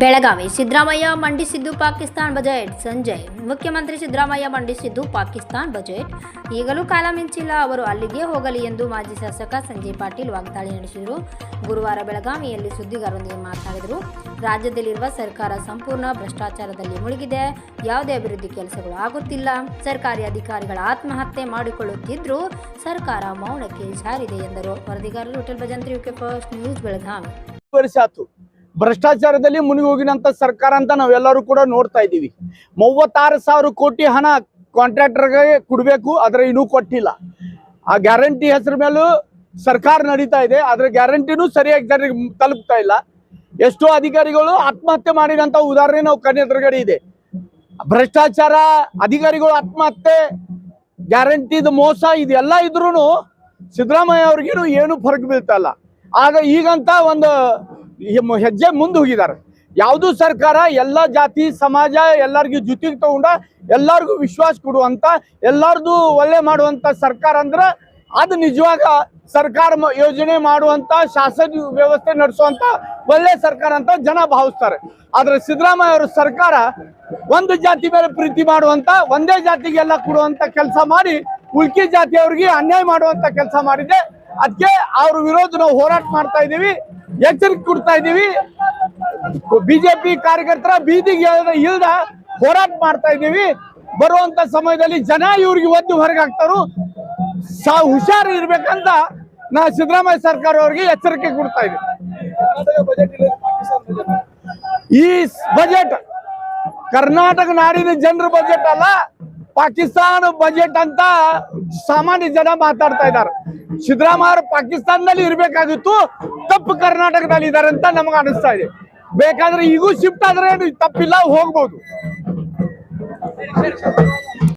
ಬೆಳಗಾವಿ ಸಿದ್ದರಾಮಯ್ಯ ಮಂಡಿಸಿದ್ದು ಪಾಕಿಸ್ತಾನ್ ಬಜೆಟ್ ಸಂಜಯ್ ಮುಖ್ಯಮಂತ್ರಿ ಸಿದ್ದರಾಮಯ್ಯ ಮಂಡಿಸಿದ್ದು ಪಾಕಿಸ್ತಾನ್ ಬಜೆಟ್. ಈಗಲೂ ಕಾಲ ಮಿಂಚಿಲ್ಲ, ಅವರು ಅಲ್ಲಿಗೆ ಹೋಗಲಿ ಎಂದು ಮಾಜಿ ಶಾಸಕ ಸಂಜಯ್ ಪಾಟೀಲ್ ವಾಗ್ದಾಳಿ ನಡೆಸಿದರು. ಗುರುವಾರ ಬೆಳಗಾವಿಯಲ್ಲಿ ಸುದ್ದಿಗಾರರೊಂದಿಗೆ ಮಾತನಾಡಿದರು. ರಾಜ್ಯದಲ್ಲಿರುವ ಸರ್ಕಾರ ಸಂಪೂರ್ಣ ಭ್ರಷ್ಟಾಚಾರದಲ್ಲಿ ಮುಳುಗಿದೆ. ಯಾವುದೇ ಅಭಿವೃದ್ಧಿ ಕೆಲಸಗಳು ಆಗುತ್ತಿಲ್ಲ. ಸರ್ಕಾರಿ ಅಧಿಕಾರಿಗಳ ಆತ್ಮಹತ್ಯೆ ಮಾಡಿಕೊಳ್ಳುತ್ತಿದ್ದರೂ ಸರ್ಕಾರ ಮೌನಕ್ಕೆ ಜಾರಿದೆ ಎಂದರು. ವರದಿಗಾರರು hotel Bhajantri UK first news Belagavi. ಭ್ರಷ್ಟಾಚಾರದಲ್ಲಿ ಮುನಿಗಿ ಹೋಗಿನಂತ ಸರ್ಕಾರ ಅಂತ ನಾವೆಲ್ಲರೂ ಕೂಡ ನೋಡ್ತಾ ಇದ್ದೀವಿ. ಮೂವತ್ತಾರು ಸಾವಿರ ಕೋಟಿ ಹಣ ಕಾಂಟ್ರಾಕ್ಟರ್ಗೆ ಕೊಡಬೇಕು, ಆದ್ರೆ ಇನ್ನೂ ಕೊಟ್ಟಿಲ್ಲ. ಆ ಗ್ಯಾರಂಟಿ ಹೆಸರು ಮೇಲೂ ಸರ್ಕಾರ ನಡೀತಾ ಇದೆ ಅದರ ಗ್ಯಾರಂಟಿನೂ ಸರಿಯಾಗಿ ಜನರಿಗೆ ತಲುಪ್ತಾ ಇಲ್ಲ. ಎಷ್ಟೋ ಅಧಿಕಾರಿಗಳು ಆತ್ಮಹತ್ಯೆ ಮಾಡಿದಂತ ಉದಾಹರಣೆ ನಾವು ಕಣ್ಣೆದುರುಗಡೆ ಇದೆ. ಭ್ರಷ್ಟಾಚಾರ, ಅಧಿಕಾರಿಗಳು ಆತ್ಮಹತ್ಯೆ ಗ್ಯಾರಂಟಿದ ಮೋಸ ಇದೆಲ್ಲ ಇದ್ರೂ ಸಿದ್ದರಾಮಯ್ಯ ಅವ್ರಿಗೇನು ಏನು ಫರಕ್ ಬೀಳ್ತಾ ಇಲ್ಲ. ಆಗ ಈಗಂತ ಒಂದು ಹೆಜ್ಜೆ ಮುಂದೆ ಹೋಗಿದ್ದಾರೆ. ಯಾವುದು ಸರ್ಕಾರ ಎಲ್ಲ ಜಾತಿ, ಸಮಾಜ ಎಲ್ಲರಿಗೂ ಜೊತೆಗೆ ತಗೊಂಡ ಎಲ್ಲರಿಗೂ ವಿಶ್ವಾಸ ಕೊಡುವಂತ, ಎಲ್ಲಾರ್ದು ಒಳ್ಳೆ ಮಾಡುವಂತ ಸರ್ಕಾರ ಅಂದ್ರೆ ಅದು ನಿಜವಾಗ ಸರ್ಕಾರ ಯೋಜನೆ ಮಾಡುವಂತ, ಶಾಸನ ವ್ಯವಸ್ಥೆ ನಡೆಸುವಂತ ಒಳ್ಳೆ ಸರ್ಕಾರ ಅಂತ ಜನ ಭಾವಿಸ್ತಾರೆ. ಆದ್ರೆ ಸಿದ್ದರಾಮಯ್ಯ ಅವರ ಸರ್ಕಾರ ಒಂದು ಜಾತಿ ಮೇಲೆ ಪ್ರೀತಿ ಮಾಡುವಂತ, ಒಂದೇ ಜಾತಿಗೆಲ್ಲ ಕೊಡುವಂತ ಕೆಲಸ ಮಾಡಿ ಉಳ್ಕಿ ಜಾತಿಯವ್ರಿಗೆ ಅನ್ಯಾಯ ಮಾಡುವಂತ ಕೆಲಸ ಮಾಡಿದೆ. ಅದಕ್ಕೆ ಅವ್ರ ವಿರೋಧ ನಾವು ಹೋರಾಟ ಮಾಡ್ತಾ ಇದೀವಿ ಎಚ್ಚರಿಕೆ ಕೊಡ್ತಾ ಇದೀವಿ ಬಿಜೆಪಿ ಕಾರ್ಯಕರ್ತರ ಬೀದಿಗೆ ಇಲ್ದ ಹೋರಾಟ ಮಾಡ್ತಾ ಇದೀವಿ ಬರುವಂತ ಸಮಯದಲ್ಲಿ ಜನ ಇವ್ರಿಗೆ ಒದ್ದು ಹೊರಗೆ ಹಾಕ್ತಾರು ಸಾ, ಹುಷಾರು ಇರ್ಬೇಕಂತ ನಾ ಸಿದ್ದರಾಮಯ್ಯ ಸರ್ಕಾರ ಅವ್ರಿಗೆ ಎಚ್ಚರಿಕೆ ಕೊಡ್ತಾ ಇದ್ದೀವಿ. ಈ ಬಜೆಟ್ ಕರ್ನಾಟಕ ನಾಡಿನ ಜನರ ಬಜೆಟ್ ಅಲ್ಲ, ಪಾಕಿಸ್ತಾನ ಬಜೆಟ್ ಅಂತ ಸಾಮಾನ್ಯ ಜನ ಮಾತಾಡ್ತಾ ಇದ್ದಾರೆ. ಸಿದ್ದರಾಮಯ್ಯ ಪಾಕಿಸ್ತಾನದಲ್ಲಿ ಇರ್ಬೇಕಾಗಿತ್ತು. ತಪ್ಪು ಕರ್ನಾಟಕದಲ್ಲಿ ಇದ್ದಾರೆ ಅಂತ ನಮಗೆ ಅನಿಸ್ತಾ ಇದೆ. ಬೇಕಾದ್ರೆ ಈಗೂ ಶಿಫ್ಟ್ ಆದ್ರೆ ಏನು ತಪ್ಪಿಲ್ಲ ಹೋಗ್ಬೋದು.